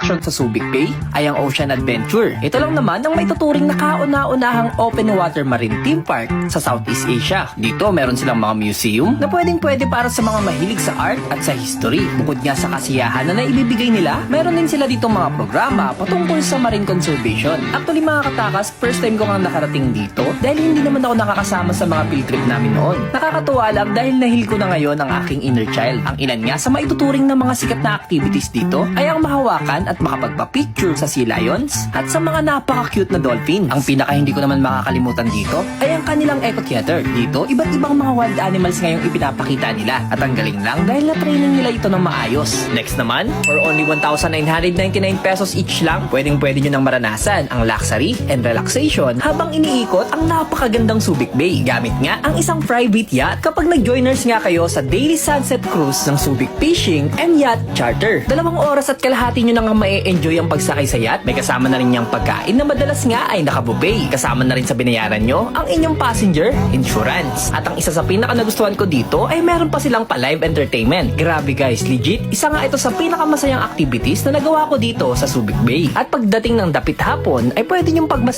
attraction sa Subic Bay ay ang Ocean Adventure. Ito lang naman ang may tuturing na kauna-unahang open water marine theme park sa Southeast Asia. Dito meron silang mga museum na pwedeng pwede para sa mga mahilig sa art at sa history. Bukod nga sa kasiyahan na naibibigay nila, meron din sila dito mga programa patungkol sa marine conservation. Actually mga katakas, first time ko nga nakarating dito dahil hindi naman ako nakakasama sa mga field trip namin noon. Nakakatuwa lang dahil nahil ko na ngayon ang aking inner child. Ang ilan nga sa maituturing na mga sikat na activities dito ay ang mahawakan at makapagpa-picture sa sea lions at sa mga napaka-cute na dolphin. Ang pinaka hindi ko naman makakalimutan dito ay ang kanilang eco theater. Dito, iba't ibang mga wild animals ngayong ipinapakita nila at ang galing lang dahil na-training nila ito ng maayos. Next naman, for only 1,999 pesos each lang, pwedeng pwede nyo nang maranasan ang luxury and relaxation habang iniikot ang napakagandang Subic Bay. Gamit nga ang isang private yacht kapag nag-joiners nga kayo sa daily sunset cruise ng Subic Fishing and Yacht Charter. Dalawang oras at kalahati nyo nang ma-enjoy ang pagsakay sa yacht. May kasama na rin niyang pagkain na madalas nga ay nakabubay. Kasama na rin sa binayaran nyo ang inyong passenger insurance. At ang isa sa pinaka nagustuhan ko dito ay meron pa silang pa-live entertainment. Grabe guys, legit. Isa nga ito sa pinakamasayang activities na nagawa ko dito sa Subic Bay. At pagdating ng dapit hapon ay pwede nyong